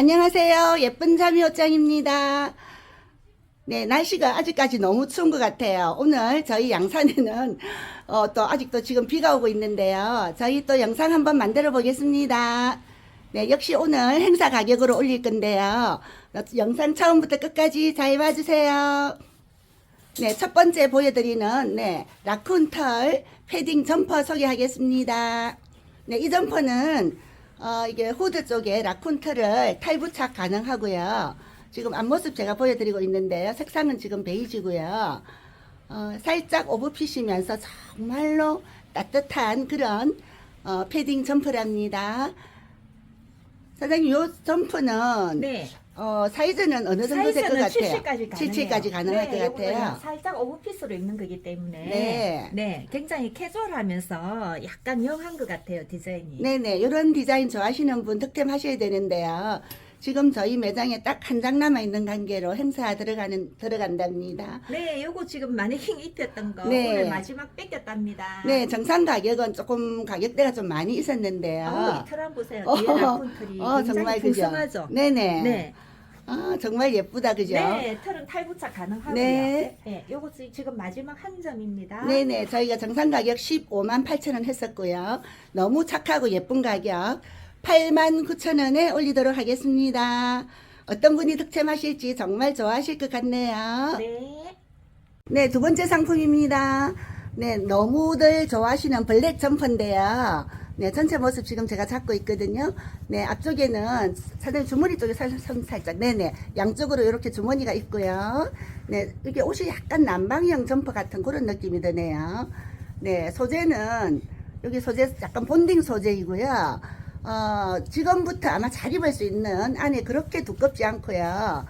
안녕하세요. 예쁜 자미 옷장입니다. 네, 날씨가 아직까지 너무 추운 것 같아요. 오늘 저희 양산에는 어, 또 아직도 지금 비가 오고 있는데요. 저희 또 영상 한번 만들어 보겠습니다. 네, 역시 오늘 행사 가격으로 올릴 건데요. 영상 처음부터 끝까지 잘 봐주세요. 네, 첫 번째 보여드리는 네, 라쿤 털 패딩 점퍼 소개하겠습니다. 네, 이 점퍼는 어, 이게 후드 쪽에 라쿤 털을 탈부착 가능하고요. 지금 앞모습 제가 보여드리고 있는데요. 색상은 지금 베이지고요. 어, 살짝 오버핏이면서 정말로 따뜻한 그런 어, 패딩 점퍼랍니다. 사장님, 요 점퍼는 네. 어, 사이즈는 어느 정도 될것 같아요? 70까지 가능해요. 77까지 가능할 네, 것 요거는 같아요. 살짝 오버핏으로 입는 거기 때문에 네. 네, 굉장히 캐주얼하면서 약간 영한 것 같아요 디자인이. 네네, 이런 디자인 좋아하시는 분 득템하셔야 되는데요. 지금 저희 매장에 딱 한 장 남아 있는 관계로 행사 들어가는 들어간답니다. 네, 요거 지금 마네킹 입혔던 거 네. 오늘 마지막 뺏겼답니다. 네, 정상 가격은 조금 가격대가 좀 많이 있었는데요. 아, 이 털한 보세요. 어, 뒤에 어, 굉장히 정말 그죠? 풍성하죠. 네네. 네. 아, 정말 예쁘다, 그죠? 네, 털은 탈부착 가능하고요. 네. 네. 요거 지- 지금 마지막 한 점입니다. 네네, 저희가 정상 가격 15만 8천 원 했었고요. 너무 착하고 예쁜 가격 8만 9천 원에 올리도록 하겠습니다. 어떤 분이 득템하실지 정말 좋아하실 것 같네요. 네. 네, 두 번째 상품입니다. 네, 너무들 좋아하시는 블랙 점퍼인데요. 네, 전체 모습 지금 제가 잡고 있거든요. 네, 앞쪽에는 사장님 주머니 쪽에 살, 살- 살짝, 네네, 양쪽으로 이렇게 주머니가 있고요. 네, 이게 옷이 약간 남방형 점퍼 같은 그런 느낌이 드네요. 네, 소재는 여기 소재 약간 본딩 소재이고요. 어, 지금부터 아마 잘 입을 수 있는 안에 그렇게 두껍지 않고요.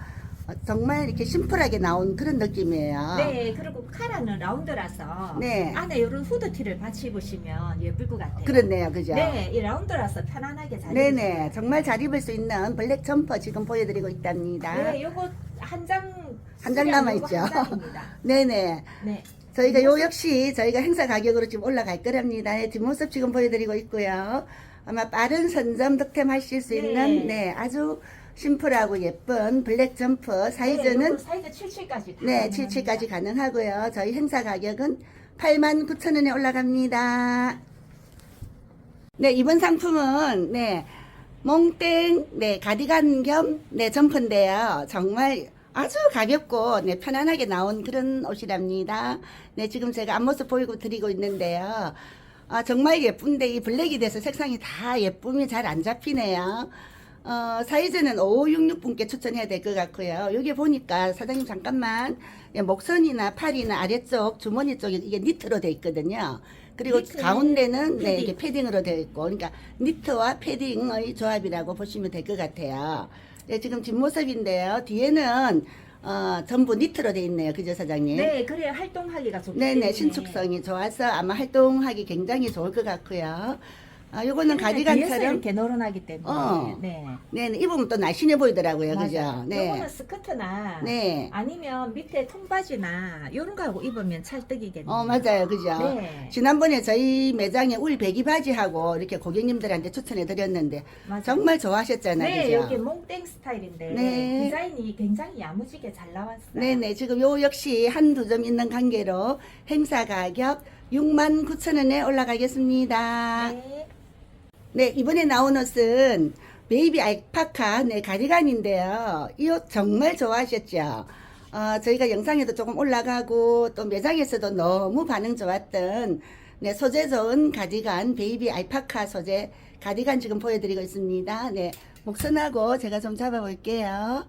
어, 정말 이렇게 심플하게 나온 그런 느낌이에요. 네, 그리고 카라는 라운드라서 네. 안에 이런 후드티를 받치 입으시면 예쁠 것 같아요. 그렇네요, 그죠? 네, 이 라운드라서 편안하게 잘 네네, 입으시면 정말 잘 입을 수 있는 블랙 점퍼 지금 보여드리고 있답니다. 네, 요거 한 장. 한 장 남아있죠. 네네. 네. 저희가 요 역시 저희가 행사 가격으로 지금 올라갈 거랍니다. 네, 뒷모습 지금 보여드리고 있고요. 아마 빠른 선점 득템 하실 수 있는 네. 네 아주 심플하고 예쁜 블랙 점퍼 네, 사이즈는 요거 사이즈 77까지. 네 77까지 가능하고요. 저희 행사 가격은 8만 9천 원에 올라갑니다. 네 이번 상품은 네 몽땡 네 가디건 겸 네 점퍼인데요. 정말 아주 가볍고 네 편안하게 나온 그런 옷이랍니다. 네 지금 제가 앞모습 보이고 드리고 있는데요. 아 정말 예쁜데 이 블랙이 돼서 색상이 다 예쁨이 잘 안 잡히네요. 어, 사이즈는 5566분께 추천해야 될 것 같고요. 여기 보니까 사장님 잠깐만 예, 목선이나 팔이나 아래쪽 주머니 쪽에 이게 니트로 되어 있거든요. 그리고 가운데는 네, 패딩. 이게 패딩으로 되어 있고, 그러니까 니트와 패딩의 조합이라고 보시면 될 것 같아요. 네, 지금 뒷모습인데요. 뒤에는 어, 전부 니트로 되어 있네요. 그죠, 사장님? 네, 그래야 활동하기가 좋기 네네, 때문에. 신축성이 좋아서 아마 활동하기 굉장히 좋을 것 같고요. 아, 요거는 뒤에서 가디건처럼 이렇게 늘어나기 때문에. 어. 네. 네, 입으면 또 날씬해 보이더라고요. 그죠? 네. 요거는 스커트나 네. 아니면 밑에 통바지나 이런 거 하고 입으면 찰떡이겠네요. 어, 맞아요. 그죠? 네. 지난번에 저희 매장에 울 배기 바지하고 이렇게 고객님들한테 추천해 드렸는데 맞아요. 정말 좋아하셨잖아요. 네, 그죠? 여기 몽땡 스타일인데 네. 디자인이 굉장히 야무지게 잘 나왔어요. 네네. 지금 요 역시 한두 점 있는 관계로 행사 가격 6만 9천 원에 올라가겠습니다. 네. 네, 이번에 나온 옷은 베이비 알파카 네, 가디건인데요. 이 옷 정말 좋아하셨죠? 어, 저희가 영상에도 조금 올라가고 또 매장에서도 너무 반응 좋았던 네, 소재 좋은 가디건 베이비 알파카 소재 가디건 지금 보여드리고 있습니다. 네, 목선하고 제가 좀 잡아볼게요.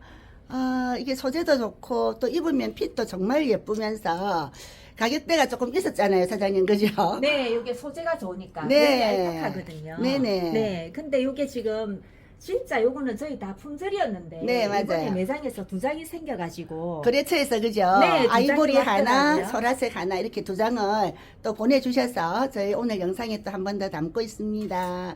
어, 이게 소재도 좋고 또 입으면 핏도 정말 예쁘면서 가격대가 조금 있었잖아요, 사장님. 그죠? 네, 이게 소재가 좋으니까 네. 되게 알팍하거든요. 네네. 네, 근데 이게 지금 진짜 요거는 저희 다 품절이었는데 네, 맞아요. 이번에 매장에서 두 장이 생겨가지고 거래처에서 그죠? 네, 두 아이보리 장이 하나, 왔더라고요. 소라색 하나 이렇게 두 장을 또 보내주셔서 저희 오늘 영상에 또 한 번 더 담고 있습니다.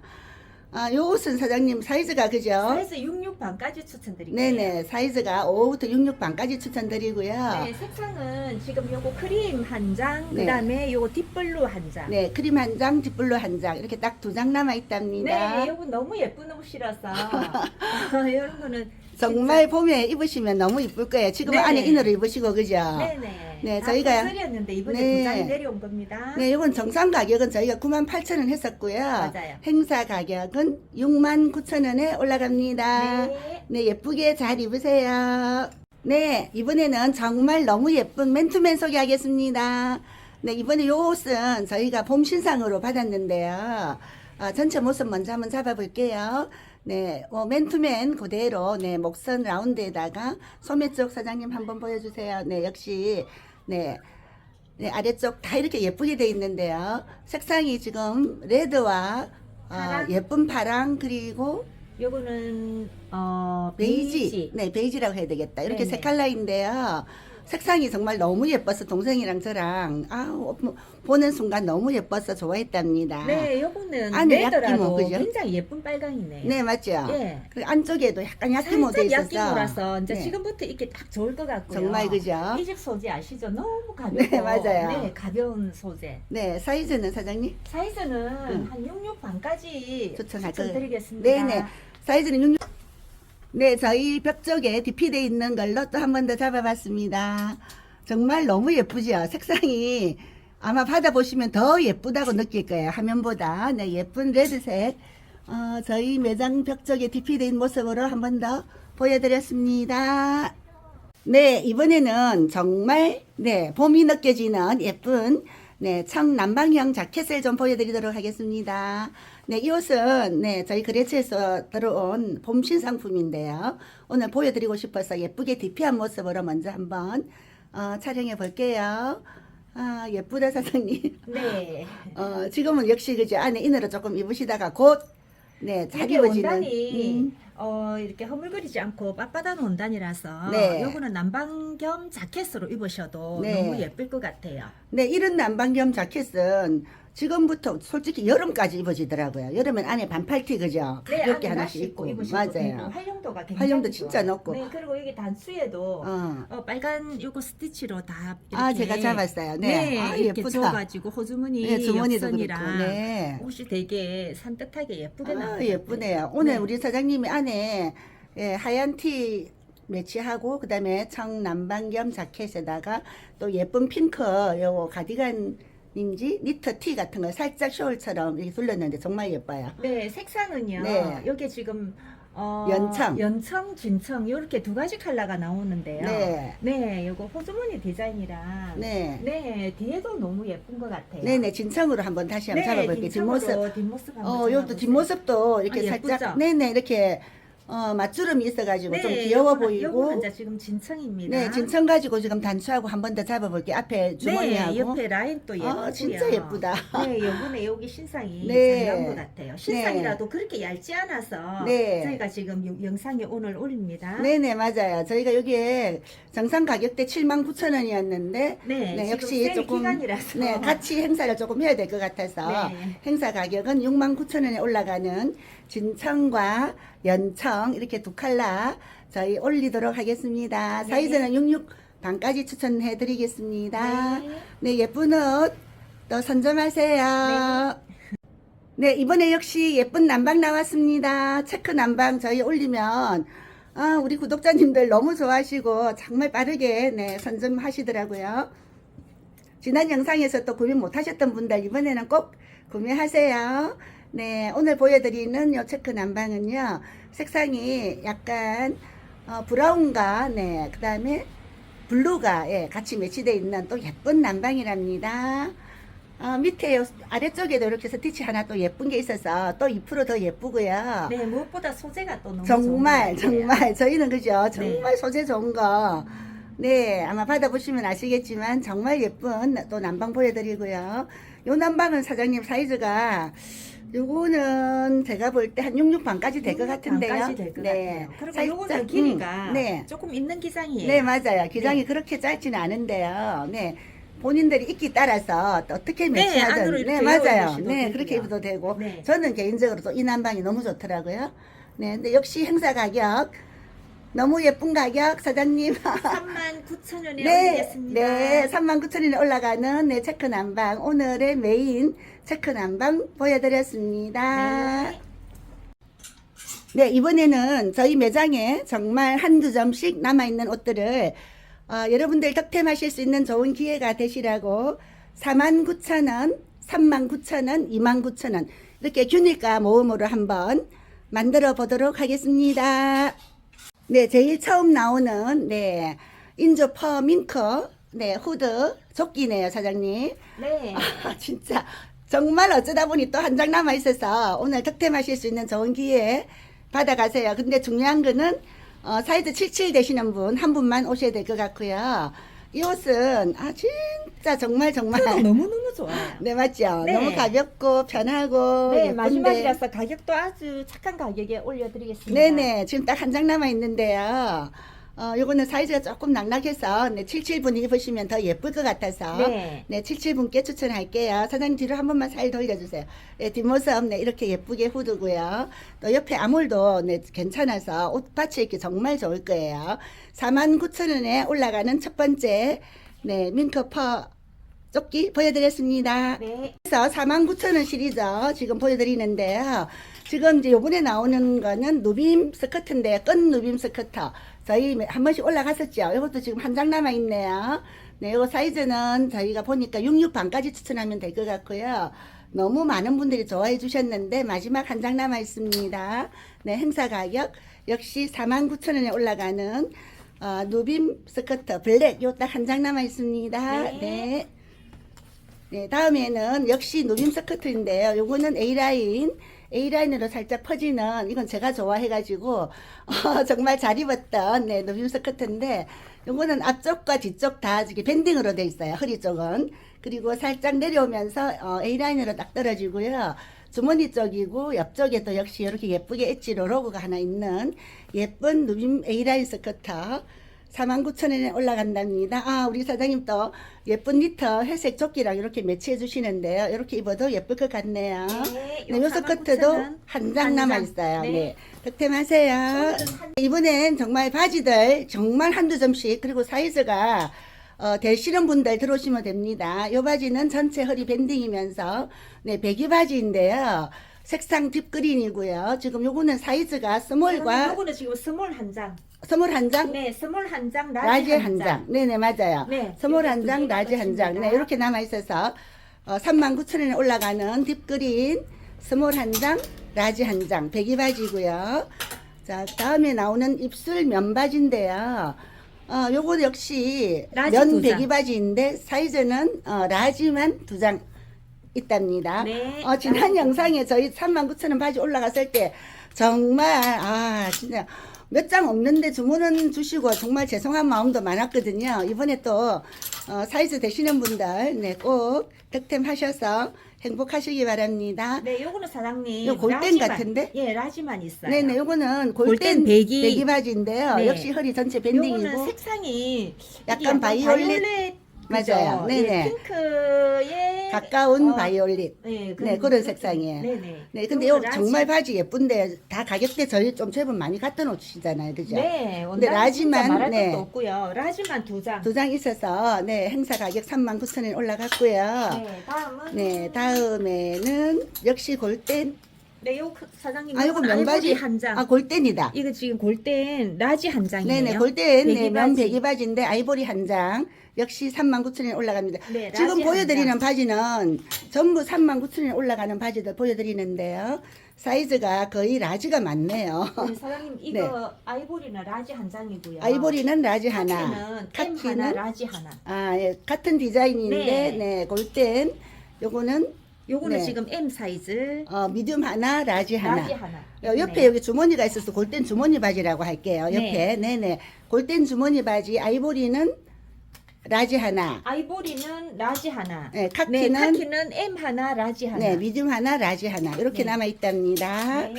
아, 요 옷은 사장님 사이즈가 그죠? 사이즈 66 반까지 추천드릴게요. 네네 사이즈가 5부터 66 반까지 추천드리고요. 네, 색상은 지금 요거 크림 한 장, 네. 그다음에 요거 딥블루 한 장. 네 크림 한 장, 딥블루 한 장 이렇게 딱 두 장 남아 있답니다. 네, 요거 너무 예쁜 옷이라서 이런 거는 정말 봄에 입으시면 너무 이쁠 거예요. 지금 네. 안에 이너를 입으시고 그죠? 네네. 네, 다 저희가- 컨설이었는데 이번에 네. 두 장이 내려온 겁니다. 네, 이건 정상 가격은 저희가 98,000원 했었고요. 맞아요. 행사 가격은 69,000원에 올라갑니다. 네. 네, 예쁘게 잘 입으세요. 네, 이번에는 정말 너무 예쁜 맨투맨 소개하겠습니다. 네, 이번에 요 옷은 저희가 봄 신상으로 받았는데요. 아, 전체 모습 먼저 한번 잡아볼게요. 네, 어, 맨투맨 그대로, 네, 목선 라운드에다가 소매 쪽 사장님 한번 보여주세요. 네, 역시, 네, 네, 아래쪽 다 이렇게 예쁘게 돼 있는데요. 색상이 지금 레드와 어, 파랑. 예쁜 파랑 그리고 요거는 어 베이지. 베이지. 네, 베이지라고 해야 되겠다. 이렇게 네네. 세 컬러인데요. 색상이 정말 너무 예뻐서 동생이랑 저랑 뭐, 보는 순간 너무 예뻐서 좋아했답니다. 네, 요거는 안에 약기모, 그죠? 굉장히 예쁜 빨강이네. 네, 맞죠? 예. 그리고 안쪽에도 약간 야끼모 돼 있어서 약기모라서 이제 네. 지금부터 입기 딱 좋을 것 같고요. 정말 그죠? 이집 소재 아시죠? 너무 가볍고 네, 맞아요. 네, 가벼운 소재. 네, 사이즈는 사장님 사이즈는 음. 한 66 반까지 추천할 거- 추천드리겠습니다. 네 네. 사이즈는 66. 네, 저희 벽 쪽에 디피돼 있는 걸로 또 한 번 더 잡아봤습니다. 정말 너무 예쁘죠? 색상이 아마 받아보시면 더 예쁘다고 느낄 거예요. 화면보다. 네, 예쁜 레드색. 어, 저희 매장 벽 쪽에 있는 모습으로 한 번 더 보여드렸습니다. 네, 이번에는 정말, 네, 봄이 느껴지는 예쁜, 네, 청남방형 자켓을 좀 보여드리도록 하겠습니다. 네, 이 옷은, 네, 저희 그레츠에서 들어온 봄 신상품인데요. 오늘 보여드리고 싶어서 예쁘게 디피한 모습으로 먼저 한번, 어, 촬영해 볼게요. 아, 예쁘다, 사장님. 네. 어, 지금은 역시 그죠. 안에 이너를 조금 입으시다가 곧, 네, 잘 이게. 원단이 음. 어, 이렇게 허물거리지 않고 빳빳한 원단이라서 네. 요거는 남방 겸 자켓으로 입으셔도 네. 너무 예쁠 것 같아요. 네, 이런 난방겸 자켓은 지금부터 솔직히 여름까지 입어지더라고요. 여름엔 안에 반팔티 그죠? 가볍게 네, 안에 하나씩 나시 입고. 입으시고 맞아요. 되고 활용도가 굉장히 활용도. 진짜 높고. 네, 그리고 여기 단수에도 어. 어. 빨간 요거 스티치로 다 이렇게 아, 제가 잡았어요. 네. 아, 이렇게 예쁘다. 줘가지고 호주머니 네, 주머니도 옆선이랑 그렇고. 네. 옷이 되게 산뜻하게 예쁘게 아, 나와요. 예쁘네요. 오늘 네. 우리 사장님이 안에 예, 하얀 티 매치하고 그다음에 청남방겸 자켓에다가 또 예쁜 핑크 요 가디건 인지 니트 티 같은 거 살짝 숄처럼 이렇게 둘렀는데 정말 예뻐요. 네, 색상은요. 네. 여기 지금 어, 연청. 연청, 진청 이렇게 두 가지 컬러가 나오는데요. 네. 네, 요거 호주머니 디자인이랑 네. 네, 뒤에도 너무 예쁜 것 같아요. 네네 진청으로 한번 다시 한번 잡아볼게요. 뒷모습. 뒷모습. 뒷모습 한번 어, 요것도 잡아보세요. 뒷모습도 이렇게 아, 살짝, 예쁘죠? 네네, 이렇게, 어, 맞주름이 있어가지고 좀 네, 귀여워 요거는- 보이고. 요거는 지금 진청입니다. 네, 진청 가지고 지금 단추하고 한 번 더 잡아볼게요. 앞에 주머니하고. 네, 옆에 라인 또 예쁘고요. 아, 진짜 예쁘다. 네, 요번에 여기 신상이 네. 잘 나온 것 같아요. 신상이라도 그렇게 얇지 않아서 네. 저희가 지금 요- 영상에 오늘 올립니다. 네네, 맞아요. 저희가 여기에 정상 가격대 79,000원이었는데, 네, 네, 역시 조금, 기간이라서 네, 같이 행사를 조금 해야 될 것 같아서, 네. 행사 가격은 69,000원에 올라가는 진청과 연청, 이렇게 두 칼라 저희 올리도록 하겠습니다. 네. 사이즈는 66 반까지 추천해 드리겠습니다. 네. 네, 예쁜 옷 또 선점하세요. 네, 이번에 역시 예쁜 남방 나왔습니다. 체크 남방 저희 올리면 아, 우리 구독자님들 너무 좋아하시고 정말 빠르게 네, 선점하시더라고요. 지난 영상에서 또 구매 못 하셨던 분들 이번에는 꼭 구매하세요. 네, 오늘 보여드리는 요 체크 남방은요, 색상이 약간 어, 브라운과 네, 그 다음에 블루가 예, 같이 매치되어 있는 또 예쁜 남방이랍니다. 어, 밑에 요 아래쪽에도 이렇게 스티치 하나 또 예쁜 게 있어서 또 2%더 예쁘고요. 네, 무엇보다 소재가 또 너무 정말. 정말 저희는 그죠 정말 소재 좋은 거. 네 아마 받아보시면 아시겠지만 정말 예쁜 또 난방 보여드리고요. 요 난방은 사장님 사이즈가 요거는 제가 볼 때 한 66 반까지 될 것 같은데요. 반까지 될것 네. 같아요. 그리고 요거는 길이가 음, 네. 조금 있는 기장이에요. 네, 맞아요. 기장이 네. 그렇게 짧지는 않은데요. 네. 본인들이 입기 따라서 또 어떻게 네, 매치하든 이렇게 네 맞아요. 네 되고요. 그렇게 입어도 되고 네. 저는 개인적으로 또 이 난방이 너무 좋더라고요. 네, 근데 역시 행사 가격 너무 예쁜 가격 사장님. 39,000원에 네, 올리겠습니다. 네, 39,000원에 올라가는 네 체크 난방 오늘의 메인 체크 난방 보여드렸습니다. 네. 네, 이번에는 저희 매장에 정말 한두 점씩 남아있는 옷들을 어, 여러분들 득템하실 수 있는 좋은 기회가 되시라고 49,000원, 39,000원, 29,000원 이렇게 균일가 모음으로 한번 만들어 보도록 하겠습니다. 네, 제일 처음 나오는 네 인조 퍼 밍커 네 후드 조끼네요, 사장님. 네. 아, 진짜 정말 어쩌다 보니 또 한 장 남아 있어서 오늘 득템하실 수 있는 좋은 기회 받아가세요. 근데 중요한 거는 어, 사이즈 77 되시는 분 한 분만 오셔야 될 것 같고요. 이 옷은 아 진짜 정말 정말 표정 너무 너무 좋아요. 네 맞죠. 네. 너무 가볍고 편하고 네, 예쁜데 마지막이라서 가격도 아주 착한 가격에 올려드리겠습니다. 네네 지금 딱 한 장 남아 있는데요. 어, 요거는 사이즈가 조금 낙낙해서 네, 77분 입으시면 더 예쁠 것 같아서 네. 네, 77분께 추천할게요. 사장님 뒤로 한 번만 살 돌려주세요. 네, 뒷모습 네, 이렇게 예쁘게 후드고요. 또 옆에 아몰도 네, 괜찮아서 옷 받치 입기 정말 좋을 거예요. 49,000원에 올라가는 첫 번째 네, 밍커퍼 조끼 보여드렸습니다. 네. 그래서 49,000원 시리즈 지금 보여드리는데요. 지금 이제 요번에 나오는 거는 누빔 스커트인데, 끈 누빔 스커터. 저희 한 번씩 올라갔었죠. 이것도 지금 한 장 남아 있네요. 네, 이거 사이즈는 저희가 보니까 66 반까지 추천하면 될 것 같고요. 너무 많은 분들이 좋아해 주셨는데, 마지막 한 장 남아 있습니다. 네, 행사 가격 역시 49,000원에 올라가는 어, 누빔 스커터 블랙 요 딱 한 장 남아 있습니다. 네. 네. 네, 다음에는 역시 누빔 스커트인데요. 요거는 A라인, A라인으로 살짝 퍼지는, 이건 제가 좋아해가지고, 어, 정말 잘 입었던, 네, 누빔 스커트인데, 요거는 앞쪽과 뒤쪽 다 이렇게 밴딩으로 돼 있어요. 허리 쪽은. 그리고 살짝 내려오면서, 어, A라인으로 딱 떨어지고요. 주머니 쪽이고, 옆쪽에도 역시 이렇게 예쁘게 엣지로 로고가 하나 있는 예쁜 누빔 A라인 스커터. 49,000원에 올라간답니다. 아, 우리 사장님 또 예쁜 니터 회색 조끼랑 이렇게 매치해 주시는데요. 이렇게 입어도 예쁠 것 같네요. 네, 네, 요요 스커트도 49,000원. 한장한 남아 장. 있어요. 네. 네. 득템하세요. 한- 이번엔 정말 바지들 정말 한두 점씩 그리고 사이즈가 어, 되시는 분들 들어오시면 됩니다. 요 바지는 전체 허리 밴딩이면서 네, 배기 바지인데요. 색상 딥그린이고요. 지금 요거는 사이즈가 스몰과 요거는 지금 스몰 한 장. 스몰 한 장, 네, 스몰 한 장, 라지, 라지 한 장. 네네, 맞아요. 네, 스몰 이렇게 한두 장, 개가 라지 한 장. 네. 이렇게 남아있어서, 어, 39,000원에 올라가는 딥그린, 스몰 한 장, 라지 한 장. 배기바지고요 자, 다음에 나오는 입술 면바지인데요. 어, 요거 역시 라지 면 두 장. 배기바지인데, 사이즈는, 어, 라지만 두 장 있답니다. 네, 어, 지난 영상에 저희 39,000원 바지 올라갔을 때, 정말, 아, 진짜. 몇 장 없는데 주문은 주시고 정말 죄송한 마음도 많았거든요. 이번에 또 어, 사이즈 되시는 분들 네, 꼭 득템하셔서 행복하시기 바랍니다. 네, 요거는 사장님. 이거 골덴 라지만. 같은데? 예, 라지만 있어요. 네 네, 요거는 골덴, 골덴 배기. 배기 바지인데요. 네. 역시 허리 전체 요거는 밴딩이고 색상이 이게 약간 바이올렛? 맞아요. 네네. 예, 핑크에 가까운 어, 바이올릿. 네, 네, 그런 색상이에요. 네네. 네, 근데 요. 정말 바지 예쁜데 다 가격대 저희 좀 제법 많이 갖다 놓으시잖아요, 그죠? 네, 근데 라지만, 말할 네. 것도 없고요. 라지만 두 장. 두 장 있어서 네 행사 가격 39,000원 올라갔고요. 네, 다음은 네, 다음에는 역시 골덴. 네, 요 크- 사장님 아, 요거 요건. 아이보리 한 장. 아, 골덴이다. 이거 지금 골덴 라지 한 장이에요. 네네, 골덴. 네. 면 배기바지인데 아이보리 한 장. 역시 39,000원 올라갑니다. 네, 라지 지금 한 보여드리는 장. 바지는 전부 39,000원 올라가는 바지들 보여드리는데요. 사이즈가 거의 라지가 많네요. 네, 사장님 이거 아이보리는 라지 한 장이고요. 아이보리는 라지 하나. 카키는 카키는 하나, 라지 하나. 아, 예, 같은 디자인인데, 네. 네, 골덴. 요거는 요거는 네. 지금 M 사이즈, 어, 미디움 하나, 라지 하나. 라지 하나. 어, 옆에 네. 여기 주머니가 있어서 골덴 주머니 바지라고 할게요. 옆에. 네. 네 골덴 주머니 바지, 아이보리는 라지 하나. 아이보리는 라지 하나. 네, 네, 카키는 네, 카키는 M 하나, 라지 하나. 미디움 하나, 라지 하나. 이렇게 네. 남아 있답니다. 네.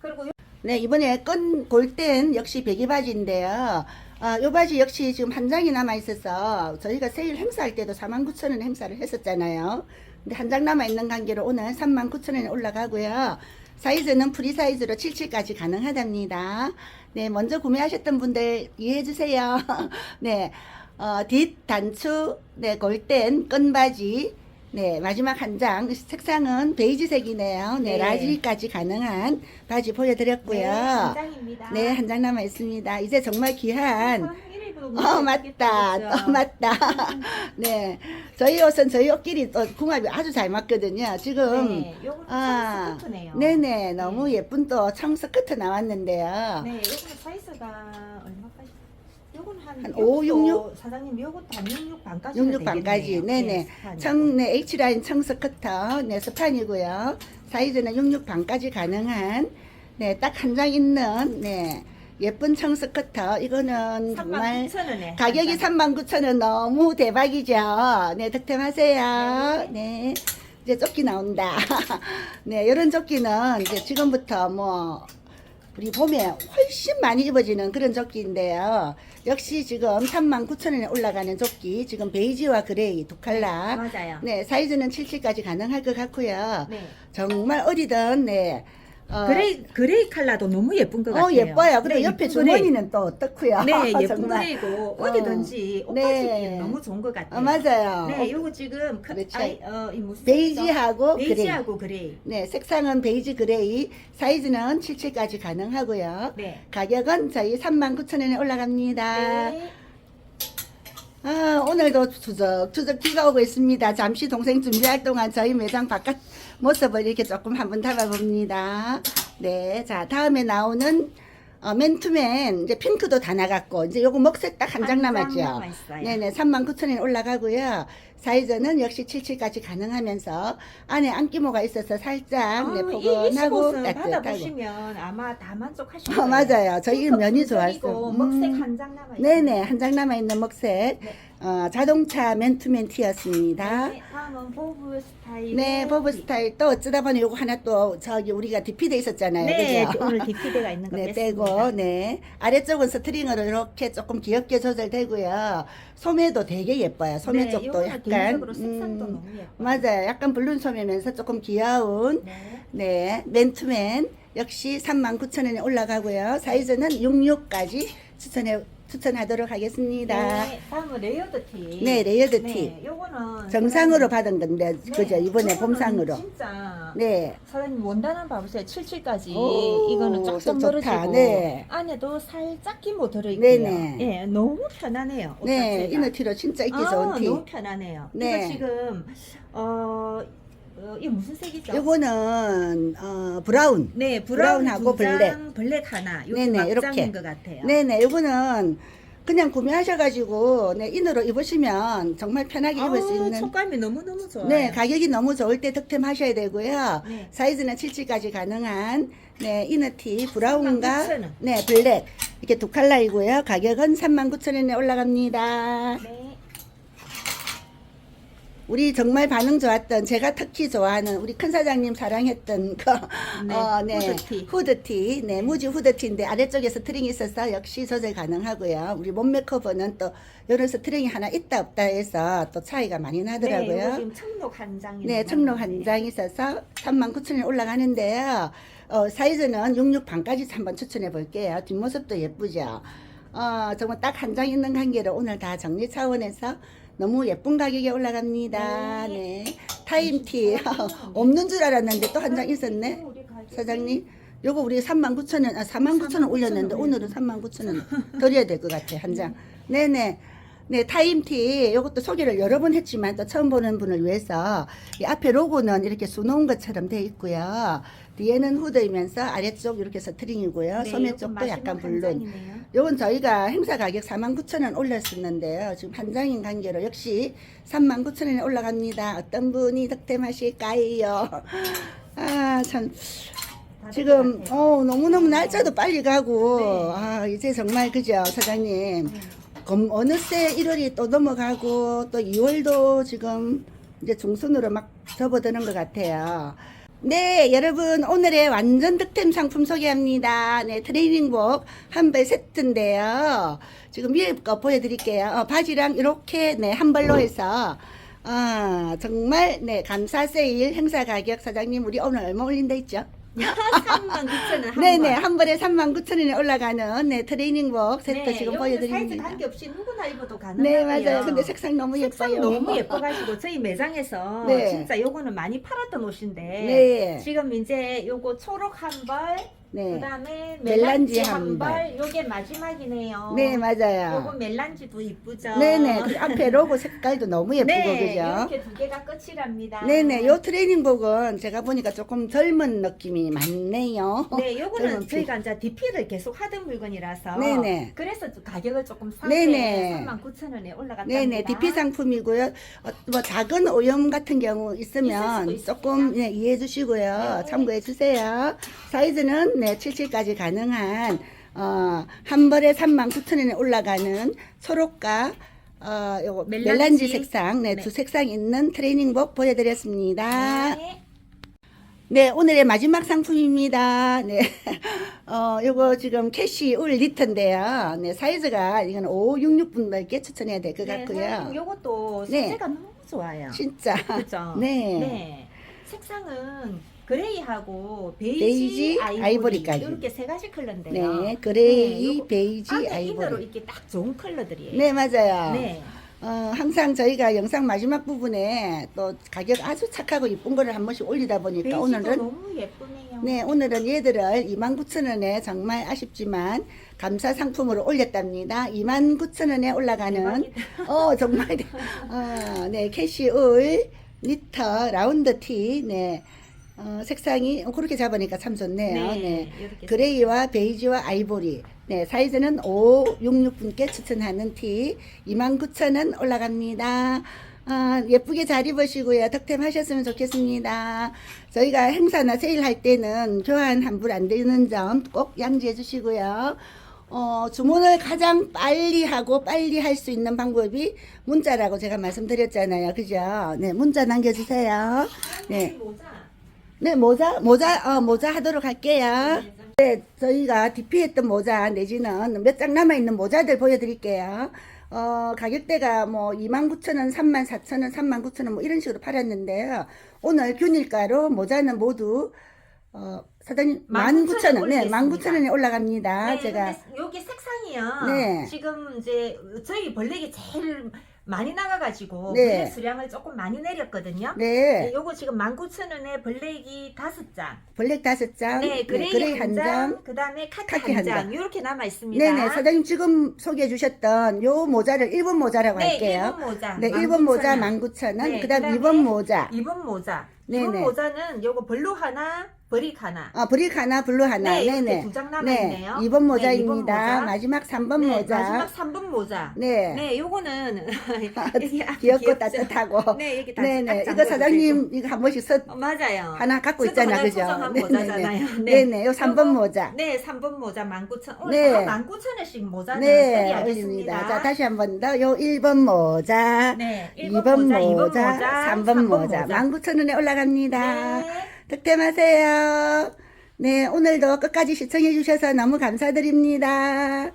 그리고 요- 네, 이번에 끈 골덴 역시 배기 바지인데요. 아, 요 바지 역시 지금 한 장이 남아 있어서 저희가 세일 행사할 때도 49,000원 행사를 했었잖아요. 근데 한 장 남아 있는 관계로 오늘 39,000원에 올라가고요. 사이즈는 프리 사이즈로 77까지 가능하답니다. 네, 먼저 구매하셨던 분들 이해해 주세요. 네. 어, 뒷 단추, 네, 골덴 끈바지, 네, 마지막 한 장. 색상은 베이지색이네요. 네, 네. 라지까지 가능한 바지 보여드렸고요. 한 장입니다. 네, 한 장 남아 있습니다. 이제 정말 귀한. 어, 어, 맞다. 또 맞다. 네. 저희 옷은 저희 옷끼리 또 궁합이 아주 잘 맞거든요. 지금. 네, 아, 스커트네요. 네네. 너무 예쁜 또 청스커트 나왔는데요. 네, 요거는 사이즈가? 요거는 한, 한 오, 요것도 육육? 사장님 요것도 한 66 반까지 66 반까지. 네네. 청, 네, H라인 청스커터. 네, 스판이고요. 사이즈는 66 반까지 가능한. 네, 딱 한 장 있는. 네. 예쁜 청스커터. 이거는 정말. 39,000원에 가격이 39,000원 너무 대박이죠. 네, 득템하세요. 네. 이제 조끼 나온다. 네, 이런 조끼는 이제 지금부터 뭐, 우리 봄에 훨씬 많이 입어지는 그런 조끼인데요. 역시 지금 39,000원에 올라가는 조끼. 지금 베이지와 그레이 두 칼라. 맞아요. 네, 사이즈는 77까지 가능할 것 같고요. 네. 정말 어디든, 네. 어, 그레이 그레이 컬러도 너무 예쁜 것 같아요. 어, 예뻐요. 그리고 네, 옆에 예쁜 그레이. 주머니는 또 어떻고요? 네, 예쁜 정말. 그레이고 어디든지 옷 네. 가지기 너무 좋은 것 같아요. 어, 맞아요. 네, 요거 지금 그, 그렇죠. 아이, 어, 이 무슨 베이지하고 그레이. 베이지하고 그레이. 네, 색상은 베이지 그레이, 사이즈는 77까지 가능하고요. 네. 가격은 저희 39,000원에 올라갑니다. 네. 아, 오늘도 추적추적 비가 오고 있습니다. 잠시 동생 준비할 동안 저희 매장 바깥 모습을 이렇게 조금 한번 담아봅니다. 네, 자, 다음에 나오는 어, 맨투맨, 이제 핑크도 다 나갔고, 이제 요거 먹색 딱 한 장 남았죠. 남아있어요. 네네, 39,000원에 올라가고요. 사이즈는 역시 77까지 가능하면서 안에 안기모가 있어서 살짝 네, 아, 포근하고 따뜻하고. 받아보시면 아마 다 만족하실 어, 거예요. 맞아요. 저희 면이 좋았어. 먹색 음. 한장 남아 있어요. 네네, 한 장 남아 있는 먹색. 네. 어, 자동차 맨투맨 티였습니다. 네, 다음은 보브 스타일. 네, 버브 스타일 또 어쩌다 보니 요거 하나 또 저기 우리가 디피돼 있었잖아요. 네, 그죠? 오늘 디피드가 있는 거 네, 뺐습니다. 빼고, 네. 아래쪽은 스트링으로 이렇게 조금 귀엽게 조절되고요. 소매도 되게 예뻐요. 소매 네, 쪽도 요거는 약간. 개인적으로 색상도 음, 너무 예뻐요. 맞아요. 약간 블룬 소매면서 조금 귀여운, 네. 네, 맨투맨. 역시 39,000원에 올라가고요. 사이즈는 66까지 추천해, 추천하도록 하겠습니다. 네, 다음은 레이어드 티. 네, 레이어드 티. 네, 요거는 정상으로 사장님- 받은 건데, 네, 그죠? 이번에 봄상으로. 진짜 네. 사장님 원단은 봐보세요. 77까지 오, 이거는 쫙 좋다. 늘어지고 네. 안에도 살짝 기모 들어있고요. 네네. 예, 너무 편하네요. 옷 네, 자체가. 이너티로 진짜 입기 아, 좋은 티. 너무 편하네요. 네. 이거 지금 어, 어 이게 무슨 색이죠? 요거는 어, 브라운. 네, 브라운 브라운하고 두 장, 블랙. 블랙 하나. 네네, 막장인 이렇게. 것 같아요. 네네, 요거는 그냥 구매하셔가지고 네, 이너로 입으시면 정말 편하게 입을 수 있는. 촉감이 너무 너무 좋아요. 네, 가격이 너무 좋을 때 득템하셔야 되고요. 네. 사이즈는 77까지 가능한 네, 이너티 브라운과 39,000원. 네, 블랙 이렇게 두 컬러이고요. 가격은 39,000원에 올라갑니다. 네. 우리 정말 반응 좋았던 제가 특히 좋아하는 우리 큰 사장님 사랑했던 그 네, 어, 네. 후드티. 후드티. 네, 무지 후드티인데 아래쪽에 스트링이 있어서 역시 조절 가능하고요. 우리 몸 메이크업은 또 이런 스트링이 하나 있다 없다 해서 또 차이가 많이 네, 나더라고요. 지금 청록 한 장이 네, 청록 한 장 있어서 39,000원에 올라가는데요. 어, 사이즈는 66 반까지 한번 추천해 볼게요. 뒷모습도 예쁘죠. 어, 정말 딱 한 장 있는 관계로 오늘 다 정리 차원에서 너무 예쁜 가격에 올라갑니다. 네. 타임티. 없는 줄 알았는데 또 한 장 있었네. 사장님. 요거 우리 39,000원, 아, 49,000원 올렸는데 39,000원 오늘은 39,000원 드려야 될 것 같아, 한 장. 네네. 네, 타임티. 요것도 소개를 여러 번 했지만 또 처음 보는 분을 위해서 이 앞에 로고는 이렇게 수놓은 것처럼 돼 있고요. 뒤에는 후드이면서 아래쪽 이렇게 스트링이고요. 네, 소매 쪽도 약간 블룬. 요건 저희가 행사 가격 49,000원 올렸었는데요. 지금 한 장인 관계로 역시 39,000원에 올라갑니다. 어떤 분이 득템하실까요? 아, 참. 지금. 어, 너무너무 날짜도 빨리 가고, 네. 아, 이제 정말, 그죠, 사장님. 네. 검, 어느새 1월이 또 넘어가고, 또 2월도 지금 이제 중순으로 막 접어드는 것 같아요. 네, 여러분 오늘의 완전 득템 상품 소개합니다. 네, 트레이닝복 한 벌 세트인데요. 지금 위에 거 보여드릴게요. 어, 바지랑 이렇게 네, 한 벌로 해서 아 정말 네 감사 세일 행사 가격 사장님 우리 오늘 얼마 올린다 했죠? 3만 9천 원. 네네 한 벌에 39,000원에 올라가는 네 트레이닝복 세트 지금 사이즈 보여드립니다. 관계없이 누구나 입어도 가능하고요. 네 맞아요. 근데 색상 너무 색상 예뻐요. 너무 예뻐가지고 저희 매장에서 네. 진짜 요거는 많이 팔았던 옷인데 네. 지금 이제 요거 초록 한 벌, 네. 그다음에 멜란지 멜란지 한 한 벌, 요게 마지막이네요. 네 요거 맞아요. 멜란지도 이쁘죠. 네네 그 앞에 로고 색깔도 너무 예쁘고 네, 그죠? 이렇게 두 개가 끝이랍니다. 네네, 요 트레이닝복은 제가 보니까 조금 젊은 느낌이 많네요. 네, 요거는 젊은 피. 저희가 이제 DP를 계속 하던 물건이라서 네네. 그래서 좀 가격을 조금 네네. 싸게 39,000원에 올라갔답니다. 네네, DP 상품이고요. 어, 뭐 작은 오염 같은 경우 있으면 수도 조금 있습니다. 네, 이해해 주시고요. 네. 참고해 주세요. 사이즈는 네, 77까지 가능한 어, 한 벌에 39,000원에 올라가는 초록과 어, 요거 멜란지, 멜란지. 색상, 네, 네. 두 색상 있는 트레이닝복 보여드렸습니다. 네. 네, 오늘의 마지막 상품입니다. 네. 어, 요거 지금 캐시 울 니트인데요. 네, 사이즈가 이건 5, 6, 6분밖에 추천해야 될 것 네, 같고요. 사장님 요것도 네. 소재가 너무 좋아요. 진짜. 그죠? 네. 네. 색상은 그레이하고 베이지, 베이지, 아이보리, 아이보리까지. 이렇게 세 가지 컬러인데요. 네, 그레이, 네, 요거 베이지, 안에 아이보리. 이렇게 딱 좋은 컬러들이에요. 네, 맞아요. 네. 어, 항상 저희가 영상 마지막 부분에 또 가격 아주 착하고 이쁜 거를 한 번씩 올리다 보니까 베이지도 오늘은 너무 예쁘네요. 네, 오늘은 얘들을 29,000원에 정말 아쉽지만 감사 상품으로 올렸답니다. 29,000원에 올라가는 대박이다. 어, 정말 어, 네, 캐시울 니터 라운드 티 네. 어, 색상이 그렇게 잡으니까 참 좋네요. 네. 이렇게 그레이와 베이지와 아이보리. 네, 사이즈는 5, 6, 6분께 추천하는 티 29,000원 올라갑니다. 아, 예쁘게 잘 입으시고요. 득템하셨으면 좋겠습니다. 저희가 행사나 세일할 때는 교환 환불 안 되는 점 꼭 양지해 주시고요. 어, 주문을 가장 빨리 하고 빨리 할 수 있는 방법이 문자라고 제가 말씀드렸잖아요. 그죠? 네, 문자 남겨주세요. 네. 네, 모자, 모자, 어, 모자 하도록 할게요. 네, 저희가 DP했던 모자 내지는 몇 장 남아있는 모자들 보여드릴게요. 어, 가격대가 뭐 29,000원, 34,000원, 39,000원 뭐 이런 식으로 팔았는데요. 오늘 균일가로 모자는 모두, 어, 사장님, 19,000원, 네, 19,000원에 올라갑니다. 네, 제가. 여기 색상이요. 네. 지금 이제 저희 벌레기 제일 많이 나가가지고 네. 벌레 수량을 조금 많이 내렸거든요. 네, 네, 요거 지금 19,000원에 벌레기 다섯 장. 블랙 다섯 장, 네, 그레이, 한 장, 그다음에 카키, 카키 한한 장. 장. 이렇게 남아 있습니다. 네네, 사장님 지금 소개해 주셨던 요 모자를 1번 모자라고 네, 할게요. 1번 모자. 네, 1번 모자 19,000원. 19,000원. 네, 그 다음 그다음에 2번 모자. 2번 모자. 네네. 2번 모자는 요거 블루 하나, 하나. 아, 브릭 하나, 블루 하나. 네, 이렇게 네네. 두 장 남아 네, 있네요. 2번 모자입니다. 네, 2번 모자. 마지막 3번 네, 모자. 마지막 3번 모자. 네. 네, 요거는 이게 아주 귀엽고 귀엽죠? 따뜻하고. 네, 이게 다 네네. 딱 이거 사장님. 이거 한 번씩 써, 어, 맞아요. 하나 갖고 있잖아. 그죠? 소정한 네네네. 모자잖아요. 네. 네네. 요 3번 요거- 모자. 네, 3번 모자 19,000원. 오늘 네. 다 19,000원씩 모자는 네. 올립니다. 자, 다시 한 번 더. 요 1번 모자. 네, 2번, 1번 모자, 2번 모자, 모자, 3번 3번 모자. 모자. 19,000원에 올라갑니다. 네. 득템하세요. 네, 오늘도 끝까지 시청해 주셔서 너무 감사드립니다.